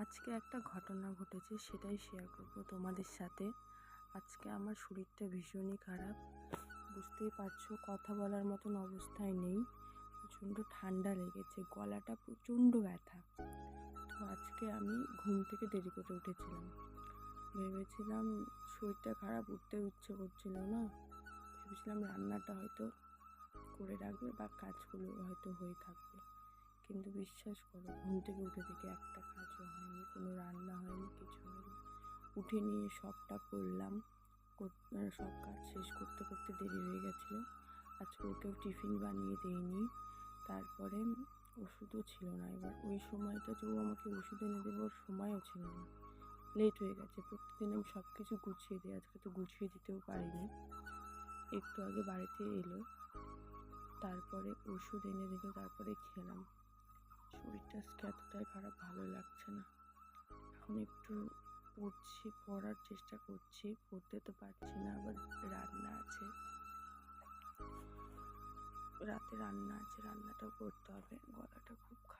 আজকে একটা ঘটনা ঘটেছে, সেটাই শেয়ার করব তোমাদের সাথে। আজকে আমার শরীরটা ভীষণই খারাপ। বুঝতেই পারছ, কথা বলার মতন অবস্থায় নেই। প্রচণ্ড ঠান্ডা লেগেছে, গলাটা প্রচণ্ড ব্যথা। তো আজকে আমি ঘুম থেকে দেরি করে উঠেছিলাম। ভেবেছিলাম শরীরটা খারাপ, উঠতে ইচ্ছে করছিল না। ভেবেছিলাম রান্নাটা হয়তো করে রাখবে বা কাজগুলো হয়তো হয়ে থাকবে। বিশ্বাস করো ঘুম থেকে উঠে দেখি একটা কাজও হয়নি কোনো রান্না হয়নি কিছু হয়নি। উঠে নিয়ে সবটা করলাম কর- আহ, সব কাজ শেষ করতে করতে দেরি হয়ে গেছিল। আজকে ওকেও টিফিন বানিয়ে দিইনি তারপরে ওষুধও ছিল না এবার। ওই সময়টা ও আমাকে ওষুধ এনে দেবে ওর সময়ও ছিল না। লেট হয়ে গেছে প্রতিদিন আমি সব কিছু গুছিয়ে দিই আজকে তো গুছিয়ে দিতেও পারিনি। একটু আগে বাড়িতে এলো তারপরে ওষুধ এনে দিল তারপরে খেলাম। শরীরটা আজকে এতটাই খারাপ, ভালো লাগছে না। এখন একটু পড়ছি, পড়ার চেষ্টা করছি, পড়তে তো পারছি না, আবার রান্না আছে। রাতে রান্না আছে, রান্নাটাও করতে হবে, গলাটা খুব